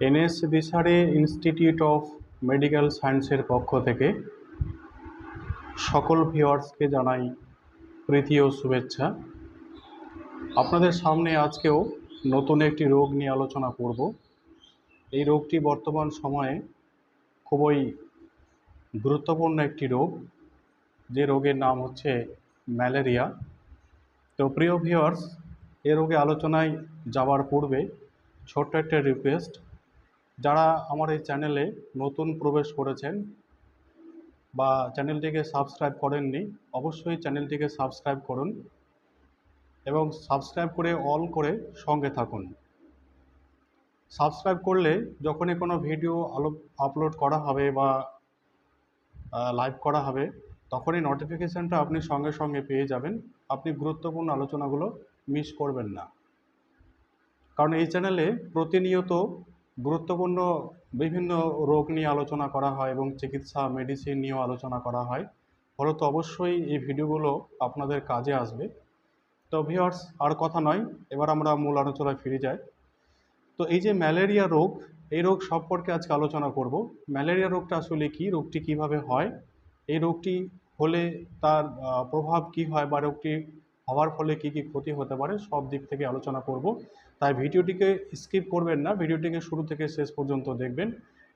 NS দিশারে institute of medical সায়েন্সের পক্ষ থেকে সকল ভিওয়ার্সকে জানাই প্রীতি ও শুভেচ্ছা। আপনাদের সামনে আজকেও নতুন একটি রোগ নিয়ে আলোচনা করব। এই রোগটি বর্তমান সময়ে খুবই গুরুত্বপূর্ণ একটি রোগ। যে রোগের নাম হচ্ছে ম্যালেরিয়া। তো প্রিয় ভিওয়ার্স এ রোগে আলোচনায় যাওয়ার পূর্বে ছোট্ট একটা রিকোয়েস্ট যারা আমার এই চ্যানেলে নতুন প্রবেশ করেছেন বা চ্যানেলটিকে সাবস্ক্রাইব করেননি, অবশ্যই চ্যানেলটিকে সাবস্ক্রাইব করুন এবং সাবস্ক্রাইব করে অল করে সঙ্গে থাকুন। সাবস্ক্রাইব করলে যখনই কোনো ভিডিও আলো আপলোড করা হবে বা লাইভ করা হবে, তখনই নোটিফিকেশানটা আপনি সঙ্গে সঙ্গে পেয়ে যাবেন। আপনি গুরুত্বপূর্ণ আলোচনাগুলো মিস করবেন না। কারণ এই চ্যানেলে প্রতিনিয়ত গুরুত্বপূর্ণ বিভিন্ন রোগ নিয়ে আলোচনা করা হয় এবং চিকিৎসা মেডিসিন নিয়েও আলোচনা করা হয়। ফলত অবশ্যই এই ভিডিওগুলো আপনাদের কাজে আসবে। তো ভিওর্স আর কথা নয়, এবার আমরা মূল আলোচনায় ফিরে যাই। তো এই যে ম্যালেরিয়া রোগ, এই রোগ সম্পর্কে আজকে আলোচনা করব। ম্যালেরিয়া রোগটা আসলে কি? রোগটি কীভাবে হয়? এই রোগটি হলে তার প্রভাব কি হয় বা রোগটি হওয়ার ফলে কি কি ক্ষতি হতে পারে? সব দিক থেকে আলোচনা করব। তাই ভিডিওটিকে স্কিপ করবেন না, ভিডিওটিকে শুরু থেকে শেষ পর্যন্ত দেখবেন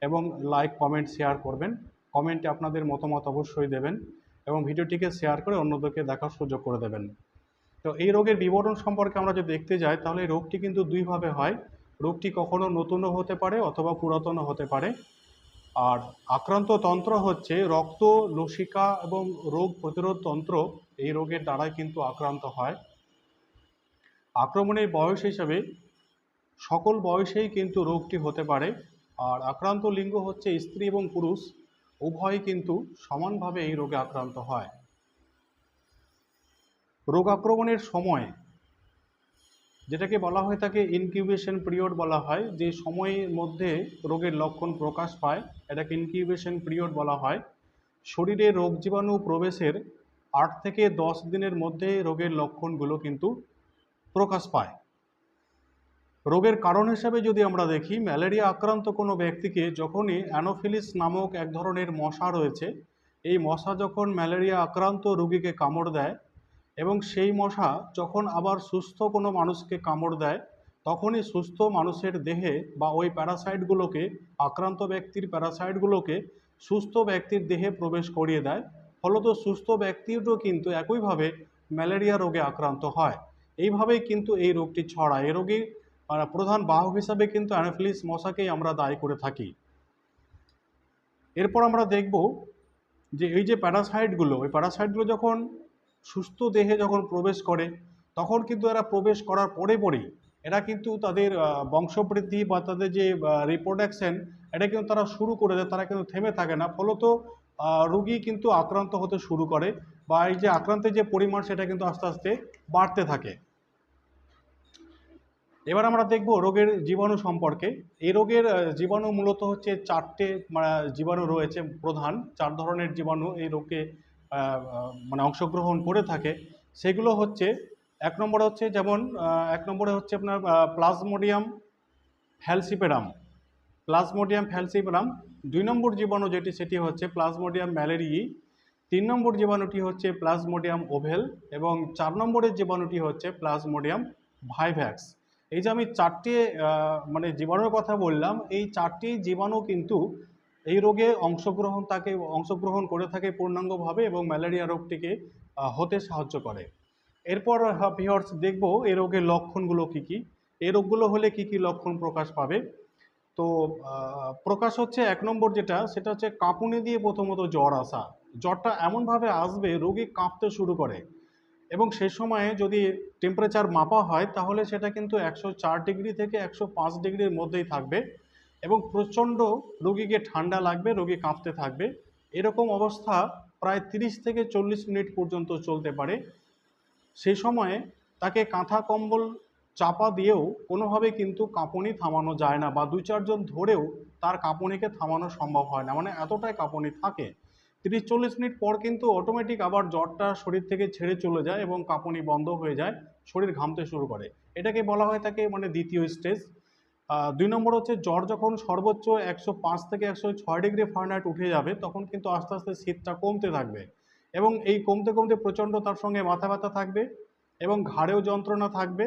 এবং লাইক, কমেন্ট, শেয়ার করবেন। কমেন্টে আপনাদের মতামত অবশ্যই দেবেন এবং ভিডিওটিকে শেয়ার করে অন্যদেরকে দেখার সুযোগ করে দেবেন। তো এই রোগের বিবরণ সম্পর্কে আমরা যদি দেখতে যাই, তাহলে রোগটি কিন্তু দুইভাবে হয়। রোগটি কখনো নতুনও হতে পারে অথবা পুরাতনও হতে পারে। আর আক্রান্ত তন্ত্র হচ্ছে রক্ত, লসিকা এবং রোগ প্রতিরোধ তন্ত্র এই রোগের দ্বারাই কিন্তু আক্রান্ত হয়। আক্রমণের বয়স হিসাবে সকল বয়সেই কিন্তু রোগটি হতে পারে। আর আক্রান্ত লিঙ্গ হচ্ছে স্ত্রী এবং পুরুষ, উভয়ই কিন্তু সমানভাবে এই রোগে আক্রান্ত হয়। রোগ আক্রমণের সময় যেটাকে বলা হয়ে থাকে ইনকিউবেশন পিরিয়ড বলা হয়, যে সময়ের মধ্যে রোগের লক্ষণ প্রকাশ পায়, এটাকে ইনকিউবেশন পিরিয়ড বলা হয়। শরীরে রোগ জীবাণু প্রবেশের আট থেকে দশ দিনের মধ্যে রোগের লক্ষণগুলো কিন্তু প্রকাশ পায়। রোগের কারণ হিসেবে যদি আমরা দেখি, ম্যালেরিয়া আক্রান্ত কোনো ব্যক্তিকে যখনই অ্যানোফিলিস নামক এক ধরনের মশা রয়েছে, এই মশা যখন ম্যালেরিয়া আক্রান্ত রোগীকে কামড় দেয় এবং সেই মশা যখন আবার সুস্থ কোনো মানুষকে কামড় দেয়, তখনই সুস্থ মানুষের দেহে বা ওই প্যারাসাইটগুলোকে, আক্রান্ত ব্যক্তির প্যারাসাইটগুলোকে সুস্থ ব্যক্তির দেহে প্রবেশ করিয়ে দেয়। ফলত সুস্থ ব্যক্তিরও কিন্তু একইভাবে ম্যালেরিয়া রোগে আক্রান্ত হয়। এইভাবেই কিন্তু এই রোগটি ছড়ায়। এই রোগীর প্রধান বাহক হিসাবে কিন্তু অ্যানাফিলিস মশাকেই আমরা দায়ী করে থাকি। এরপর আমরা দেখব যে এই যে প্যারাসাইটগুলো ওই প্যারাসাইটগুলো যখন সুস্থ দেহে যখন প্রবেশ করে, তখন কিন্তু এরা প্রবেশ করার পরে পরেই এরা কিন্তু তাদের বংশবৃদ্ধি বা তাদের যে রিপ্রোডাকশন এটা কিন্তু তারা শুরু করে দেয়, তারা কিন্তু থেমে থাকে না। ফলত রোগী কিন্তু আক্রান্ত হতে শুরু করে বা এই যে আক্রান্তের যে পরিমাণ, সেটা কিন্তু আস্তে আস্তে বাড়তে থাকে। এবার আমরা দেখব রোগের জীবাণু সম্পর্কে। এই রোগের জীবাণু মূলত হচ্ছে চারটে মানে, জীবাণু রয়েছে প্রধান। চার ধরনের জীবাণু এই রোগে মানে অংশগ্রহণ করে থাকে। সেগুলো হচ্ছে এক নম্বরে হচ্ছে যেমন এক নম্বরে হচ্ছে আপনার প্লাজমোডিয়াম ফ্যালসিপেরাম। প্লাজমোডিয়াম ফ্যালসিপেরাম দুই নম্বর জীবাণু যেটি সেটি হচ্ছে প্লাজমোডিয়াম ম্যালেরিই তিন নম্বর জীবাণুটি হচ্ছে প্লাজমোডিয়াম ওভেল এবং চার নম্বরের জীবাণুটি হচ্ছে প্লাজমোডিয়াম ভাইভ্যাক্স। এই যে আমি চারটে মানে জীবাণুর কথা বললাম, এই চারটি জীবাণু কিন্তু এই রোগে অংশগ্রহণ তাকে, অংশগ্রহণ করে থাকে পূর্ণাঙ্গভাবে এবং ম্যালেরিয়া রোগটিকে হতে সাহায্য করে। এরপর ভিওর্স দেখব এই রোগের লক্ষণগুলো কি কি। এই রোগগুলো হলে কি কি লক্ষণ প্রকাশ পাবে। তো প্রকাশ হচ্ছে এক নম্বর যেটা, সেটা হচ্ছে কাঁপুনি দিয়ে প্রথমত জ্বর আসা। জ্বরটা এমনভাবে আসবে, রোগী কাঁপতে শুরু করে। এবং সে সময়ে যদি টেম্পারেচার মাপা হয়, তাহলে সেটা কিন্তু একশো চার ডিগ্রি থেকে একশো পাঁচ ডিগ্রির মধ্যেই থাকবে এবং প্রচণ্ড রোগীকে ঠান্ডা লাগবে, রোগী কাঁপতে থাকবে। এরকম অবস্থা প্রায় তিরিশ থেকে চল্লিশ মিনিট পর্যন্ত চলতে পারে। সেই সময়ে তাকে কাঁথা কম্বল চাপা দিয়েও কোনোভাবে কিন্তু কাঁপুনি থামানো যায় না বা দুই চারজন ধরেও তার কাঁপুনিকে থামানো সম্ভব হয় না। মানে এতটাই কাঁপুনি থাকে তিরিশ চল্লিশ মিনিট পর কিন্তু অটোমেটিক আবার জ্বরটা শরীর থেকে ছেড়ে চলে যায় এবং কাঁপুনি বন্ধ হয়ে যায়, শরীর ঘামতে শুরু করে। এটাকে বলা হয় থাকে মানে দ্বিতীয় স্টেজ দুই নম্বর হচ্ছে জ্বর যখন সর্বোচ্চ একশো পাঁচ থেকে একশো ছয় ডিগ্রি ফারেনহাইট উঠে যাবে, তখন কিন্তু আস্তে আস্তে শীতটা কমতে থাকবে এবং এই কমতে কমতে প্রচণ্ড তার সঙ্গে মাথা ব্যথা থাকবে এবং ঘাড়েও যন্ত্রণা থাকবে,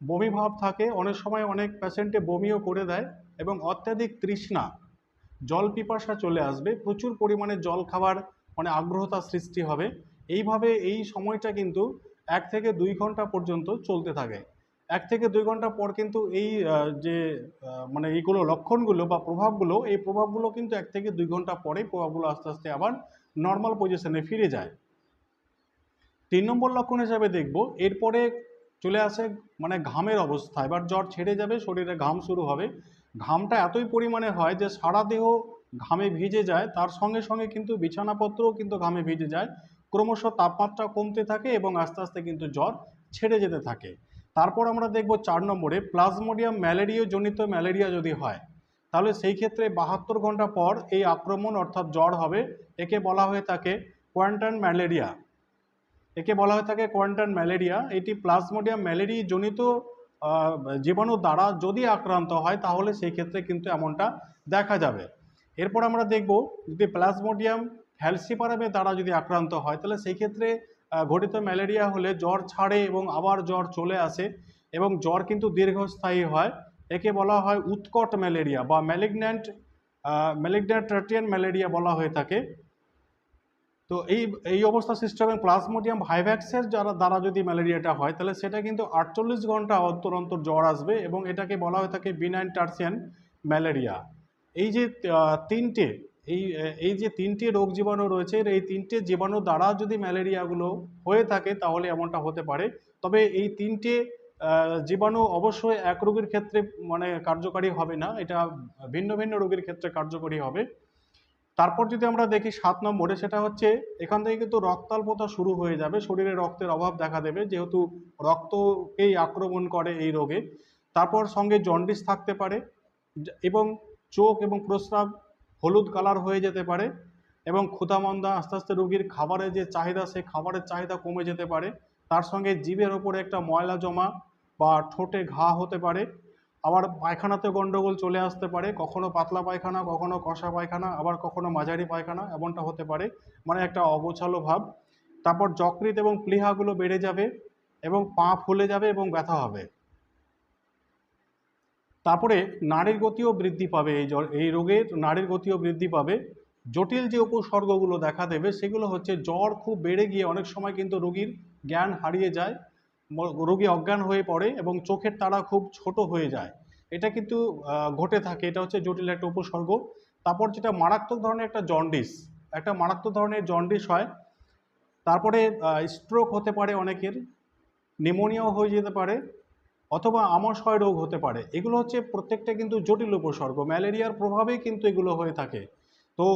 বমি ভাব থাকে, অনেক সময় অনেক পেশেন্টে বমিও করে দেয় এবং অত্যাধিক তৃষ্ণা জল পিপাসা চলে আসবে, প্রচুর পরিমাণে জল খাবার মানে আগ্রহতা সৃষ্টি হবে। এইভাবে এই সময়টা কিন্তু এক থেকে দুই ঘণ্টা পর্যন্ত চলতে থাকে। এক থেকে দুই ঘণ্টা পর কিন্তু এই যে মানে এইগুলো লক্ষণগুলো বা প্রভাবগুলো, এই প্রভাবগুলো কিন্তু এক থেকে দুই ঘণ্টা পরেই প্রভাবগুলো আস্তে আস্তে আবার নর্মাল পজিশনে ফিরে যায়। তিন নম্বর লক্ষণ হিসাবে দেখব, এরপরে চলে আসে মানে ঘামের অবস্থা। এবার জ্বর ছেড়ে যাবে, শরীরে ঘাম শুরু হবে। ঘামটা এতই পরিমাণে হয় যে সারা দেহ ঘামে ভিজে যায়। তার সঙ্গে সঙ্গে কিন্তু বিছানাপত্রও কিন্তু ঘামে ভিজে যায়। ক্রমশ তাপমাত্রা কমতে থাকে এবং আস্তে আস্তে কিন্তু জ্বর ছেড়ে যেতে থাকে। তারপর আমরা দেখব চার নম্বরে, প্লাজমোডিয়াম ম্যালেরিয়া জনিত ম্যালেরিয়া যদি হয়, তাহলে সেই ক্ষেত্রে বাহাত্তর ঘণ্টা পর এই আক্রমণ অর্থাৎ জ্বর হবে। একে বলা হয়ে থাকে কোয়ান্টান ম্যালেরিয়া। একে বলা হয়ে থাকে কোয়ান্টান ম্যালেরিয়া। এটি প্লাজমোডিয়াম ম্যালেরিয়া জনিত জীবাণু দ্বারা যদি আক্রান্ত হয়, তাহলে সেই ক্ষেত্রে কিন্তু এমনটা দেখা যাবে। এরপর আমরা দেখব, যদি প্লাজমোডিয়াম ফ্যালসিপারামের দ্বারা যদি আক্রান্ত হয়, তাহলে সেই ক্ষেত্রে ঘটিত ম্যালেরিয়া হলে জ্বর ছাড়ে এবং আবার জ্বর চলে আসে এবং জ্বর কিন্তু দীর্ঘস্থায়ী হয়। একে বলা হয় উৎকট ম্যালেরিয়া বা ম্যালিগন্যান্ট ম্যালিগন্যান্ট ট্রাটিয়ান ম্যালেরিয়া বলা হয়ে থাকে। তো এই এই অবস্থা সিস্টেমে প্লাজমোডিয়াম ভাইভ্যাক্সের যারা, দ্বারা যদি ম্যালেরিয়াটা হয়, তাহলে সেটা কিন্তু আটচল্লিশ ঘণ্টা অন্তর অন্তর জ্বর আসবে এবং এটাকে বলা হয়ে থাকে বিনাইন টার্সিয়ান ম্যালেরিয়া। এই যে তিনটে, এই এই যে তিনটে রোগ জীবাণু রয়েছে এই তিনটে জীবাণু দ্বারা যদি ম্যালেরিয়াগুলো হয়ে থাকে, তাহলে এমনটা হতে পারে। তবে এই তিনটে জীবাণু অবশ্যই এক রোগীর ক্ষেত্রে মানে কার্যকারী হবে না। এটা ভিন্ন ভিন্ন রোগীর ক্ষেত্রে কার্যকরী হবে। তারপর যদি আমরা দেখি সাত নম্বরে, সেটা হচ্ছে এখান থেকে কিন্তু রক্তাল্পতা শুরু হয়ে যাবে। শরীরে রক্তের অভাব দেখা দেবে, যেহেতু রক্তকেই আক্রমণ করে এই রোগে। তারপর সঙ্গে জন্ডিস থাকতে পারে এবং চোখ এবং প্রস্রাব হলুদ কালার হয়ে যেতে পারে এবং ক্ষুধামন্দা, আস্তে আস্তে রোগীর খাবারের যে চাহিদা, সেই খাবারের চাহিদা কমে যেতে পারে। তার সঙ্গে জিভের ওপরে একটা ময়লা জমা বা ঠোঁটে ঘা হতে পারে। আবার পায়খানাতে গন্ডগোল চলে আসতে পারে, কখনো পাতলা পায়খানা, কখনো কষা পায়খানা, আবার কখনো মাঝারি পায়খানা, এমনটা হতে পারে। মানে একটা অগোছালো ভাব। তারপর যকৃত এবং প্লীহাগুলো বেড়ে যাবে এবং পা ফুলে যাবে এবং ব্যথা হবে। তারপরে নাড়ির গতিও বৃদ্ধি পাবে এই জ্বর, এই রোগের নাড়ির গতিও বৃদ্ধি পাবে। জটিল যে উপসর্গগুলো দেখা দেবে, সেগুলো হচ্ছে জ্বর খুব বেড়ে গিয়ে অনেক সময় কিন্তু রোগীর জ্ঞান হারিয়ে যায়। রোগী অজ্ঞান হয়ে পড়ে এবং চোখের তারা খুব ছোট হয়ে যায়। এটা কিন্তু ঘটে থাকে। এটা হচ্ছে জটিল একটা উপসর্গ। তারপর যেটা মারাত্মক ধরনের একটা জন্ডিস, একটা মারাত্মক ধরনের জন্ডিস হয়। তারপরে স্ট্রোক হতে পারে অনেকের নিমোনিয়াও হয়ে যেতে পারে, অথবা আমাশয় রোগ হতে পারে। এগুলো হচ্ছে প্রত্যেকটা কিন্তু জটিল উপসর্গ। ম্যালেরিয়ার প্রভাবেই কিন্তু এগুলো হয়ে থাকে। তো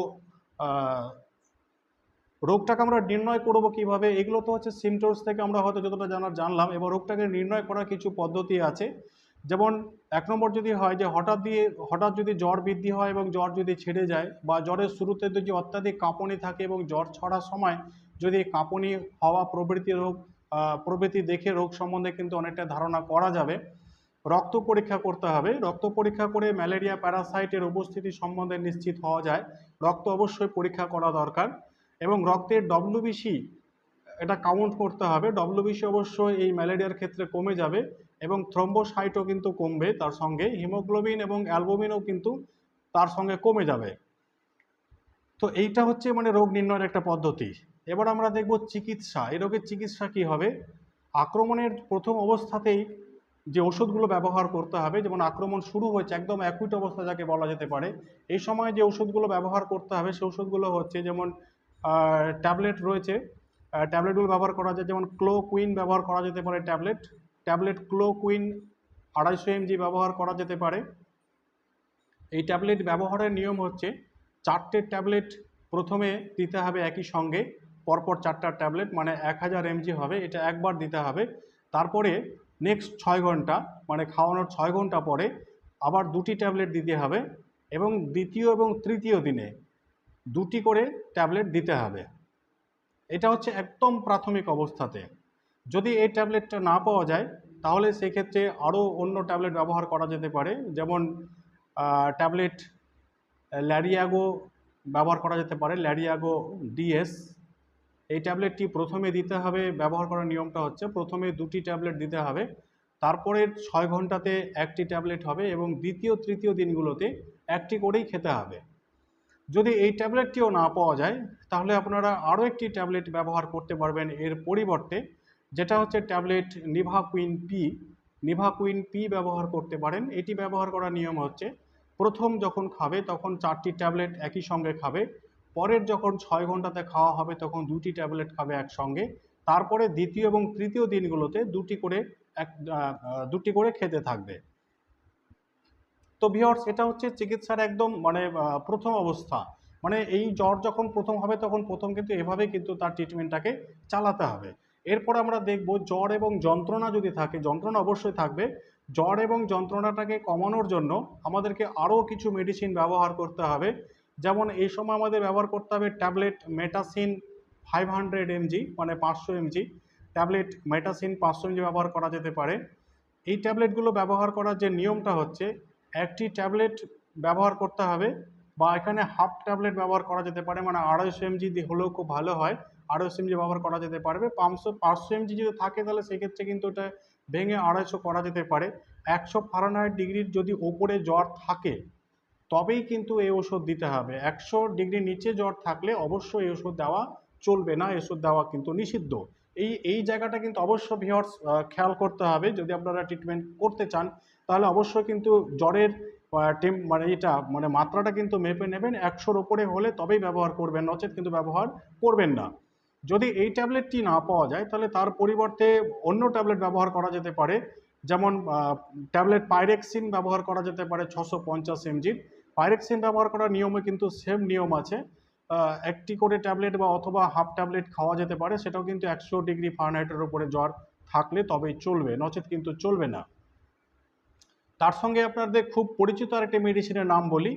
রোগটাকে আমরা নির্ণয় করব কীভাবে? এগুলো তো হচ্ছে সিমটমস থেকে আমরা হয়তো যতটা জানার জানলাম। এবার রোগটাকে নির্ণয় করার কিছু পদ্ধতি আছে। যেমন এক নম্বর যদি হয় যে হঠাৎ দিয়ে হঠাৎ যদি জ্বর বৃদ্ধি হয় এবং জ্বর যদি ছেড়ে যায় বা জ্বরের শুরুতে যদি অত্যাধিক কাঁপনি থাকে এবং জ্বর ছড়ার সময় যদি কাঁপনি হওয়া প্রভৃতি রোগ প্রভৃতি দেখে রোগ সম্বন্ধে কিন্তু অনেকটা ধারণা করা যাবে। রক্ত পরীক্ষা করতে হবে। রক্ত পরীক্ষা করে ম্যালেরিয়া, প্যারাসাইটের উপস্থিতি সম্বন্ধে নিশ্চিত হওয়া যায়। রক্ত অবশ্যই পরীক্ষা করা দরকার। এবং রক্তের ডব্লিউবিসি এটা কাউন্ট করতে হবে। ডব্লিউবিসি অবশ্যই এই ম্যালেরিয়ার ক্ষেত্রে কমে যাবে এবং থ্রম্বোসাইটও কিন্তু কমবে তার সঙ্গে। হিমোগ্লোবিন এবং অ্যালবুমিনও কিন্তু তার সঙ্গে কমে যাবে। তো এইটা হচ্ছে মানে রোগ নির্ণয়ের একটা পদ্ধতি। এবার আমরা দেখব চিকিৎসা। এই রোগের চিকিৎসা কি হবে? আক্রমণের প্রথম অবস্থাতেই যে ওষুধগুলো ব্যবহার করতে হবে, যেমন আক্রমণ শুরু হয়েছে, একদম অ্যাকুইট অবস্থা যাকে বলা যেতে পারে, এই সময় যে ওষুধগুলো ব্যবহার করতে হবে সেই ওষুধগুলো হচ্ছে যেমন ট্যাবলেট রয়েছে। ট্যাবলেটগুলো ব্যবহার করা যায়, যেমন ক্লো কুইন ব্যবহার করা যেতে পারে ট্যাবলেট। ট্যাবলেট ক্লো কুইন আড়াইশো এমজি ব্যবহার করা যেতে পারে। এই ট্যাবলেট ব্যবহারের নিয়ম হচ্ছে, চারটে ট্যাবলেট প্রথমে দিতে হবে একই সঙ্গে, পরপর চারটা ট্যাবলেট মানে এক হাজার এমজি হবে, এটা একবার দিতে হবে। তারপরে নেক্সট ছয় ঘণ্টা মানে খাওয়ানোর ছয় ঘণ্টা পরে আবার দুটি ট্যাবলেট দিতে হবে এবং দ্বিতীয় এবং তৃতীয় দিনে দুটি করে ট্যাবলেট দিতে হবে। এটা হচ্ছে একদম প্রাথমিক অবস্থাতে। যদি এই ট্যাবলেটটা না পাওয়া যায়, তাহলে সেক্ষেত্রে আরও অন্য ট্যাবলেট ব্যবহার করা যেতে পারে। যেমন ট্যাবলেট ল্যারিয়াগো ব্যবহার করা যেতে পারে, ল্যারিয়াগো ডিএস। এই ট্যাবলেটটি প্রথমে দিতে হবে, ব্যবহার করার নিয়মটা হচ্ছে প্রথমে দুটি ট্যাবলেট দিতে হবে তারপরে ছয় ঘন্টাতে একটি ট্যাবলেট হবে এবং দ্বিতীয় তৃতীয় দিনগুলোতে একটি করেই খেতে হবে। যদি এই ট্যাবলেটটিও না পাওয়া যায়, তাহলে আপনারা আরও একটি ট্যাবলেট ব্যবহার করতে পারবেন এর পরিবর্তে, যেটা হচ্ছে tablet Nivaquine P. Nivaquine P ব্যবহার করতে পারেন। এটি ব্যবহার করার নিয়ম হচ্ছে, প্রথম যখন খাবে তখন চারটি ট্যাবলেট একই সঙ্গে খাবে, পরের যখন ছয় ঘন্টাতে খাওয়া হবে তখন দুটি ট্যাবলেট খাবে একসঙ্গে, তারপরে দ্বিতীয় এবং তৃতীয় দিনগুলোতে দুটি করে এক দুটি করে খেতে থাকবে। তো ভিওর্স এটা হচ্ছে চিকিৎসার একদম মানে প্রথম অবস্থা। মানে এই জ্বর যখন প্রথম হবে, তখন প্রথম কিন্তু এভাবে কিন্তু তার ট্রিটমেন্টটাকে চালাতে হবে। এরপর আমরা দেখব জ্বর এবং যন্ত্রণা যদি থাকে, যন্ত্রণা অবশ্যই থাকবে। জ্বর এবং যন্ত্রণাটাকে কমানোর জন্য আমাদেরকে আরও কিছু মেডিসিন ব্যবহার করতে হবে। যেমন এই সময় আমাদের ব্যবহার করতে হবে tablet Metacin five hundred mg মানে পাঁচশো এমজি ট্যাবলেট মেটাসিন পাঁচশো এমজি ব্যবহার করা যেতে পারে। এই ট্যাবলেটগুলো ব্যবহার করার যে নিয়মটা হচ্ছে একটি ট্যাবলেট ব্যবহার করতে হবে বা এখানে হাফ ট্যাবলেট ব্যবহার করা যেতে পারে মানে আড়াইশো এমজি হলেও খুব ভালো হয়, আড়াইশো এমজি ব্যবহার করা যেতে পারবে। পাঁচশো পাঁচশো এমজি যদি থাকে তাহলে সেক্ষেত্রে কিন্তু ওটা ভেঙে আড়াইশো করা যেতে পারে। একশো ফারানহাইট ডিগ্রির যদি ওপরে জ্বর থাকে, তবেই কিন্তু এই ওষুধ দিতে হবে। একশো ডিগ্রি নিচে জ্বর থাকলে অবশ্যই এই ওষুধ দেওয়া চলবে না ওষুধ দেওয়া কিন্তু নিষিদ্ধ। এই এই জায়গাটা কিন্তু অবশ্য ভিওর্স খেয়াল করতে হবে। যদি আপনারা ট্রিটমেন্ট করতে চান তাহলে অবশ্যই কিন্তু জ্বরের টেম মানে এটা মানে মাত্রাটা কিন্তু মেপে নেবেন। একশোর ওপরে হলে তবেই ব্যবহার করবেন, নচেত কিন্তু ব্যবহার করবেন না। যদি এই ট্যাবলেটটি না পাওয়া যায়, তাহলে তার পরিবর্তে অন্য ট্যাবলেট ব্যবহার করা যেতে পারে। যেমন ট্যাবলেট পাইরেক্সিন ব্যবহার করা যেতে পারে ছশো পঞ্চাশ এমজির পাইরেক্সিন ব্যবহার করার নিয়মে কিন্তু সেম নিয়ম আছে। একটি করে ট্যাবলেট বা অথবা হাফ ট্যাবলেট খাওয়া যেতে পারে, সেটাও কিন্তু একশো ডিগ্রি ফারেনহাইটের উপরে জ্বর থাকলে তবেই চলবে, নচেত কিন্তু চলবে না। তার সঙ্গে আপনাদের খুব পরিচিত আরেকটি মেডিসিনের নাম বলি,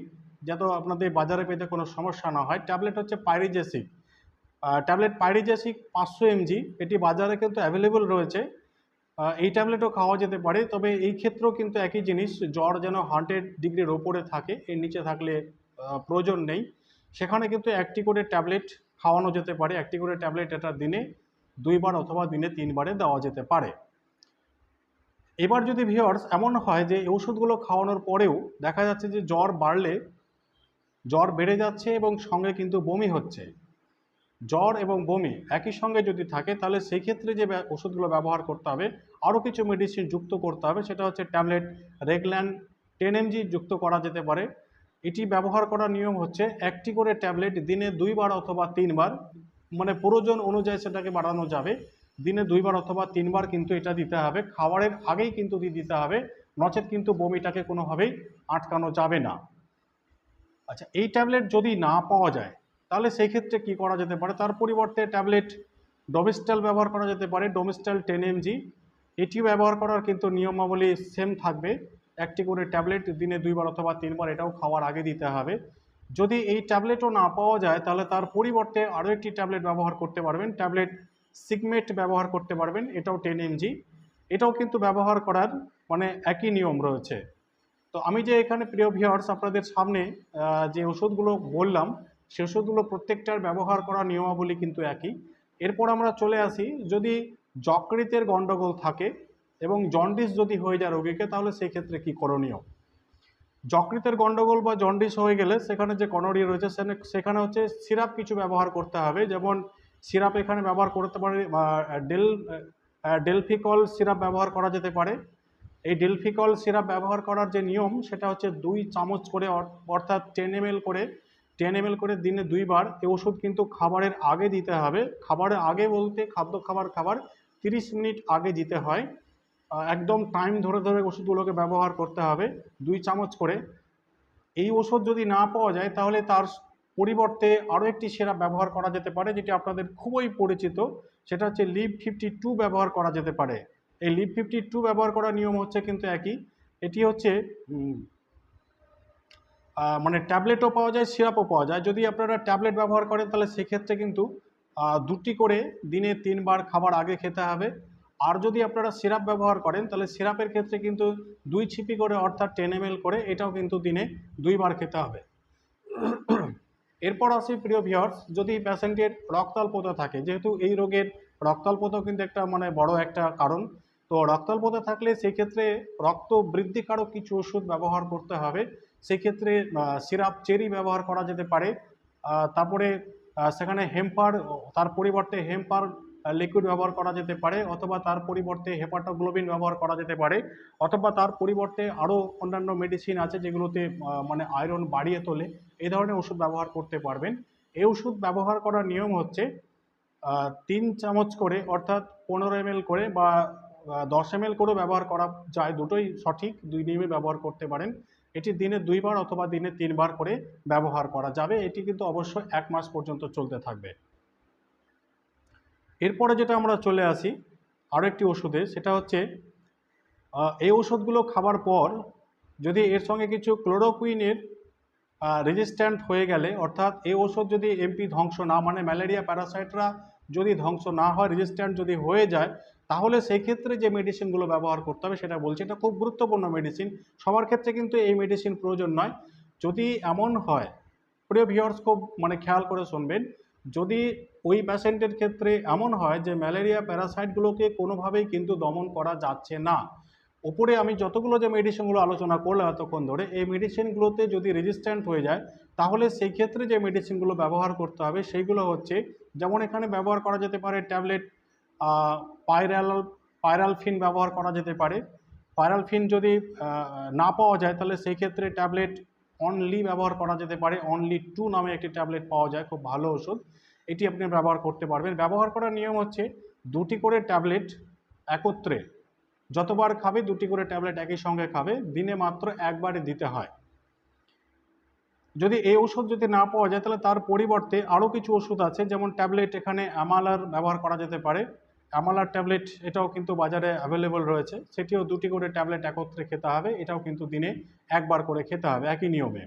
যাতে আপনাদের বাজারে পেতে কোনো সমস্যা না হয়। ট্যাবলেট হচ্ছে পাইরিজেসিক ট্যাবলেট পাইরিজেসিক পাঁচশো এমজি এটি বাজারে কিন্তু অ্যাভেলেবল রয়েছে। এই ট্যাবলেটও খাওয়া যেতে পারে, তবে এই ক্ষেত্রেও কিন্তু একই জিনিস, জ্বর যেন হান্ড্রেড ডিগ্রির ওপরে থাকে, এর নিচে থাকলে প্রয়োজন নেই। সেখানে কিন্তু একটি করে ট্যাবলেট খাওয়ানো যেতে পারে, একটি করে ট্যাবলেট এটা দিনে দুইবার অথবা দিনে তিনবারে দেওয়া যেতে পারে। এবার যদি ভিওর্স এমন হয় যে ওষুধগুলো খাওয়ানোর পরেও দেখা যাচ্ছে যে জ্বর বাড়লে, জ্বর বেড়ে যাচ্ছে এবং সঙ্গে কিন্তু বমি হচ্ছে। জ্বর এবং বমি একই সঙ্গে যদি থাকে, তাহলে সেই ক্ষেত্রে যে ওষুধগুলো ব্যবহার করতে হবে, আরও কিছু মেডিসিন যুক্ত করতে হবে, সেটা হচ্ছে ট্যাবলেট রেগল্যান টেন এমজি যুক্ত করা যেতে পারে। এটি ব্যবহার করার নিয়ম হচ্ছে একটি করে ট্যাবলেট দিনে দুইবার অথবা তিনবার মানে প্রয়োজন অনুযায়ী সেটাকে বাড়ানো যাবে। দিনে দুইবার অথবা তিনবার কিন্তু এটা দিতে হবে। খাবারের আগেই কিন্তু দিয়ে দিতে হবে। নচেত কিন্তু বমিটাকে কোনোভাবেই আটকানো যাবে না। আচ্ছা এই ট্যাবলেট যদি না পাওয়া যায়, তাহলে সেই ক্ষেত্রে কী করা যেতে পারে? তার পরিবর্তে ট্যাবলেট ডোমিস্টাল ব্যবহার করা যেতে পারে, ডোমিস্টাল টেন এমজি। এটিও ব্যবহার করার কিন্তু নিয়মাবলী সেম থাকবে। একটি করে ট্যাবলেট দিনে দুইবার অথবা তিনবার এটাও খাওয়ার আগে দিতে হবে। যদি এই ট্যাবলেটও না পাওয়া যায়, তাহলে তার পরিবর্তে আরও একটি ট্যাবলেট ব্যবহার করতে পারবেন। ট্যাবলেট সিগমেট ব্যবহার করতে পারবেন, এটাও টেন এমজি এটাও কিন্তু ব্যবহার করার মানে একই নিয়ম রয়েছে। তো আমি যে এখানে প্রিয় ভিওয়ার্স আপনাদের সামনে যে ওষুধগুলো বললাম, সে ওষুধগুলো প্রত্যেকটার ব্যবহার করার নিয়মাবলী কিন্তু একই। এরপর আমরা চলে আসি, যদি যকৃতের গণ্ডগোল থাকে এবং জন্ডিস যদি হয়ে যায় রোগীকে, তাহলে সেই ক্ষেত্রে কী করণীয়? যকৃতের গণ্ডগোল বা জন্ডিস হয়ে গেলে সেখানে যে কনরিয়া রয়েছে সেখানে হচ্ছে সিরাপ কিছু ব্যবহার করতে হবে, যেমন সিরাপ এখানে ব্যবহার করতে পারে আহ, ডেল ডেলফিকল সিরাপ ব্যবহার করা যেতে পারে। এই ডেলফিকল সিরাপ ব্যবহার করার যে নিয়ম সেটা হচ্ছে দুই চামচ করে অর্থাৎ টেন এম করে টেন এম করে দিনে দুইবার। এই ওষুধ কিন্তু খাবারের আগে দিতে হবে। খাবারের আগে বলতে খাদ্য খাবার খাবার তিরিশ মিনিট আগে দিতে হয়। একদম টাইম ধরে ধরে ওষুধগুলোকে ব্যবহার করতে হবে দুই চামচ করে। এই ওষুধ যদি না পাওয়া যায় তাহলে তার পরিবর্তে আরও একটি সিরাপ ব্যবহার করা যেতে পারে, যেটি আপনাদের খুবই পরিচিত। সেটা হচ্ছে লিভ ফিফটি টু ব্যবহার করা যেতে পারে। এই লিভ ফিফটি টু ব্যবহার করার নিয়ম হচ্ছে কিন্তু একই। এটি হচ্ছে মানে ট্যাবলেটও পাওয়া যায়, সিরাপও পাওয়া যায়। যদি আপনারা ট্যাবলেট ব্যবহার করেন, তাহলে সেক্ষেত্রে কিন্তু দুটি করে দিনে তিনবার খাবার আগে খেতে হবে। আর যদি আপনারা সিরাপ ব্যবহার করেন, তাহলে সিরাপের ক্ষেত্রে কিন্তু দুই ছিপি করে, অর্থাৎ টেন করে, এটাও কিন্তু দিনে দুইবার খেতে হবে। এরপর আসি প্রিয় ভিওর্স যদি প্যাশেন্টের রক্তাল্পতা থাকে, যেহেতু এই রোগের রক্তাল্পতা কিন্তু একটা মানে বড় একটা কারণ, তো রক্তাল্পতা থাকলে সেক্ষেত্রে রক্ত বৃদ্ধিকারক কিছু ওষুধ ব্যবহার করতে হবে। সেক্ষেত্রে সিরাপ, চেরি ব্যবহার করা যেতে পারে। তারপরে সেখানে হেম্পার তার পরিবর্তে হেম্পার লিকুইড ব্যবহার করা যেতে পারে অথবা তার পরিবর্তে হেপাটোগ্লোবিন ব্যবহার করা যেতে পারে অথবা তার পরিবর্তে আরও অন্যান্য মেডিসিন আছে যেগুলোতে মানে আয়রন বাড়িয়ে তোলে। এই ধরনের ওষুধ ব্যবহার করতে পারবেন। এই ওষুধ ব্যবহার করার নিয়ম হচ্ছে তিন চামচ করে অর্থাৎ পনেরো এম করে বা দশ এম করেও ব্যবহার করা যায়। দুটোই সঠিক, দুই নিয়মে ব্যবহার করতে পারেন। এটি দিনে দুইবার অথবা দিনে তিনবার করে ব্যবহার করা যাবে। এটি কিন্তু অবশ্যই এক মাস পর্যন্ত চলতে থাকবে। এরপরে যেটা আমরা চলে আসি আরও একটি ওষুধে, সেটা হচ্ছে এই ওষুধগুলো খাবার পর যদি এর সঙ্গে কিছু ক্লোরোকুইনের রেজিস্ট্যান্ট হয়ে গেলে, অর্থাৎ এই ওষুধ যদি এমপি ধ্বংস না মানে ম্যালেরিয়া, প্যারাসাইটরা যদি ধ্বংস না হয় রেজিস্ট্যান্ট যদি হয়ে যায়, তাহলে সেই ক্ষেত্রে যে মেডিসিনগুলো ব্যবহার করতে হবে, সেটা বলছি, এটা খুব গুরুত্বপূর্ণ মেডিসিন সবার ক্ষেত্রে কিন্তু এই মেডিসিন প্রয়োজন নয়। যদি এমন হয়, প্রিয় ভিওর্স খুব মানে খেয়াল করে শুনবেন যদি ওই প্যাশেন্টের ক্ষেত্রে এমন হয় যে ম্যালেরিয়া, প্যারাসাইটগুলোকে কোনোভাবেই কিন্তু দমন করা যাচ্ছে না। উপরে আমি যতগুলো যে মেডিসিনগুলো আলোচনা করলাম এতক্ষণ ধরে, এই মেডিসিনগুলোতে যদি রেজিস্ট্যান্ট হয়ে যায়, তাহলে সেই ক্ষেত্রে যে মেডিসিনগুলো ব্যবহার করতে হবে, সেইগুলো হচ্ছে, যেমন এখানে ব্যবহার করা যেতে পারে ট্যাবলেট পাইরাল পাইরালফিন ব্যবহার করা যেতে পারে। পাইরালফিন যদি না পাওয়া যায়, তাহলে সেই ক্ষেত্রে ট্যাবলেট অনলি ব্যবহার করা যেতে পারে অনলি টু নামে একটি ট্যাবলেট পাওয়া যায়, খুব ভালো ওষুধ। এটি আপনি ব্যবহার করতে পারবেন। ব্যবহার করার নিয়ম হচ্ছে দুটি করে ট্যাবলেট একত্রে, যতবার খাবে দুটি করে ট্যাবলেট একই সঙ্গে খাবে, দিনে মাত্র একবারে দিতে হয়। যদি এই ওষুধ যদি না পাওয়া যায়, তাহলে তার পরিবর্তে আরও কিছু ওষুধ আছে, যেমন ট্যাবলেট এখানে অ্যামালার ব্যবহার করা যেতে পারে। অ্যামালার ট্যাবলেট, এটাও কিন্তু বাজারে অ্যাভেলেবল রয়েছে। সেটিও দুটি করে ট্যাবলেট একত্রে খেতে হবে, এটাও কিন্তু দিনে একবার করে খেতে হবে, একই নিয়মে।